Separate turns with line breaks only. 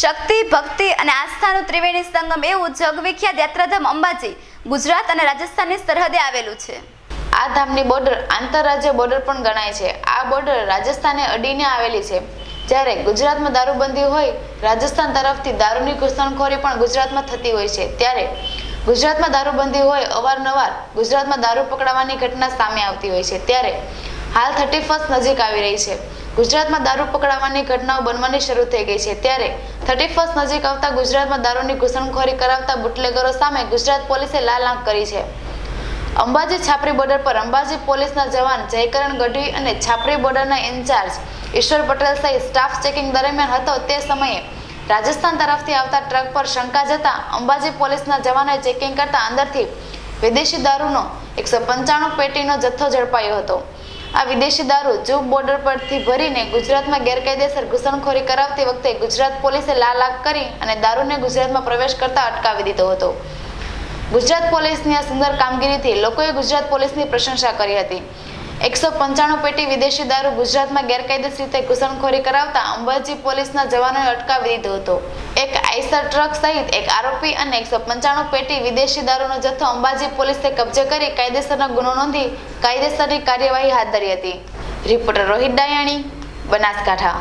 શક્તિ, ભક્તિ અને આસ્થાનું ત્રિવેણી સંગમ એવું જગવિખ્યાત યાત્રાધામ અંબાજી, ગુજરાત અને રાજસ્થાનની સરહદે આવેલું છે.
આ ધામની બોર્ડર આંતરરાજ્ય બોર્ડર પણ ગણાય છે. આ બોર્ડર રાજસ્થાને અડીને આવેલી છે. જ્યારે ગુજરાતમાં દારૂબંધી હોય, રાજસ્થાન તરફથી દારૂની ઘૂસણખોરી પણ ગુજરાતમાં થતી હોય છે. ત્યારે ગુજરાતમાં દારૂબંધી હોય, અવારનવાર ગુજરાતમાં દારૂ પકડાવાની ઘટના સામે આવતી હોય છે. ત્યારે હાલ થર્ટી ફર્સ્ટ નજીક આવી રહી છે. ગુજરાતમાં દારૂ પકડાવાની ઘટનાઓ બનવાની શરૂ થઈ ગઈ છે. ત્યારે થર્ટી ફર્સ્ટ નજીક આવતા ગુજરાતમાં દારૂની ઘૂસણખોરી કરાવતા બુટલેગરો સામે ગુજરાત પોલીસે લાલ આંખ કરી છે. અંબાજી છાપરી બોર્ડર પર અંબાજી પોલીસના જવાન જયકરણ ગઢવી અને છાપરી બોર્ડરના ઇન્ચાર્જ ઈશ્વર પટેલ સહિત સ્ટાફ ચેકિંગ દરમિયાન હતો તે સમયે રાજસ્થાન તરફથી આવતા ટ્રક પર શંકા જતા અંબાજી પોલીસના જવાનોએ ચેકિંગ કરતા અંદરથી વિદેશી દારૂનો એકસો પંચાણું પેટીનો જથ્થો ઝડપાયો હતો. આ વિદેશી દારૂ જૂબ બોર્ડર પરથી ભરીને ગુજરાતમાં ગેરકાયદેસર ઘૂસણખોરી કરાવતી વખતે ગુજરાત પોલીસે લાલ આગ કરી અને દારૂને ગુજરાતમાં પ્રવેશ કરતા અટકાવી દીધો હતો. ગુજરાત પોલીસની આ સુંદર કામગીરીથી લોકોએ ગુજરાત પોલીસની પ્રશંસા કરી હતી. એકસો પંચાણું પેટી વિદેશી દારૂ ગુજરાતમાં ગેરકાયદેસર રીતે ઘૂસણખોરી કરાવતા અંબાજી પોલીસના જવાનોએ અટકાવી દીધો હતો. એક આઈસર ટ્રક સહિત એક આરોપી અને એકસો પંચાણું પેટી વિદેશી દારૂનો જથ્થો અંબાજી પોલીસે કબજે કરી કાયદેસરનો ગુનો નોંધી કાયદેસરની કાર્યવાહી હાથ ધરી હતી. રિપોર્ટર રોહિત ડાયાણી, બનાસકાંઠા.